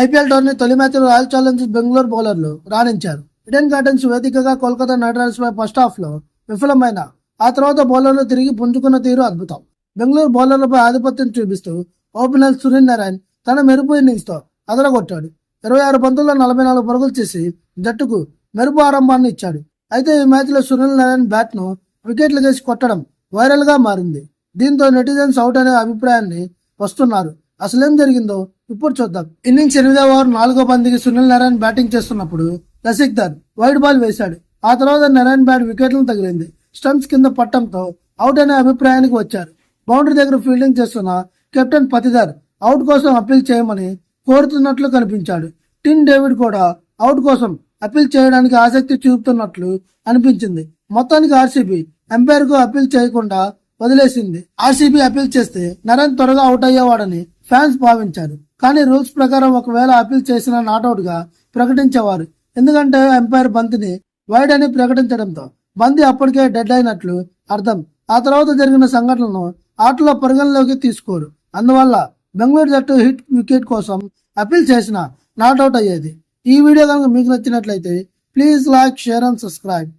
IPL tourney తొలి మ్యాచ్లో royal Challengers Bengaluru బౌలర్లు రాణించారు. ఇడెన్ గార్డెన్స్ వేదికగా కోల్కతా నైట్ రైడర్స్ ఫస్ట్ హాఫ్లో విఫలమైన ఆ తర్వాత బౌలర్లు తిరిగి పుంజుకున్న తీరు అద్భుతం. బెంగళూరు బౌలర్లపై ఆధిపత్యం చూపిస్తూ ఓపెనర్ సునీల్ నారాయణ్ తన మెరుపు ఇన్నింగ్స్తో అదరగొట్టాడు. ఇరవై ఆరు పంతుల్లో నలభై నాలుగు పరుగులు చేసి జట్టుకు మెరుపు ఆరంభాన్ని ఇచ్చాడు. అయితే ఈ మ్యాచ్లో సునీల్ నారాయణ్ బ్యాట్ను వికెట్లు వేసి కొట్టడం వైరల్గా మారింది. దీంతో నెటిజన్స్ అవుట్ అనే అభిప్రాయాన్ని వస్తున్నారు. అసలేం జరిగిందో ఇప్పుడు చూద్దాం. ఇన్నింగ్స్ ఎనిమిదవ ఓవర్ నాలుగో పందికి సునీల్ నారాయణ్ బ్యాటింగ్ చేస్తున్నప్పుడు రసిక్దర్ వైడ్ బాల్ వేశాడు. ఆ తర్వాత నారాయణ్ బ్యాట్ వికెట్లను తగిలింది. స్టంప్స్ కింద పట్టంతో అవుట్ అనే అభిప్రాయానికి వచ్చారు. బౌండరీ దగ్గర ఫీల్డింగ్ చేస్తున్న కెప్టెన్ పతిదర్ అవుట్ కోసం అప్పీల్ చేయమని కోరుతున్నట్లు కనిపించాడు. టిన్ డేవిడ్ కూడా అవుట్ కోసం అప్పీల్ చేయడానికి ఆసక్తి చూపుతున్నట్లు అనిపించింది. మొత్తానికి ఆర్సీబీ ఎంపైర్కు అప్పీల్ చేయకుండా వదిలేసింది. ఆర్సీబీ అప్పీల్ చేస్తే నరేన్ త్వరగా అవుట్ అయ్యేవాడని ఫ్యాన్స్ భావించారు. కానీ రూల్స్ ప్రకారం ఒకవేళ అప్పీల్ చేసిన నాట్అవుట్గా ప్రకటించేవారు. ఎందుకంటే ఎంపైర్ బంతిని వైడ్ అని ప్రకటించడంతో బంతి అప్పటికే డెడ్ అయినట్లు అర్థం. ఆ తర్వాత జరిగిన సంఘటనను ఆటలో పరిగణలోకి తీసుకోరు. అందువల్ల బెంగళూరు జట్టు హిట్ వికెట్ కోసం అప్పీల్ చేసిన నాట్అవుట్ అయ్యేది. ఈ వీడియో కనుక మీకు నచ్చినట్లయితే please like share and subscribe.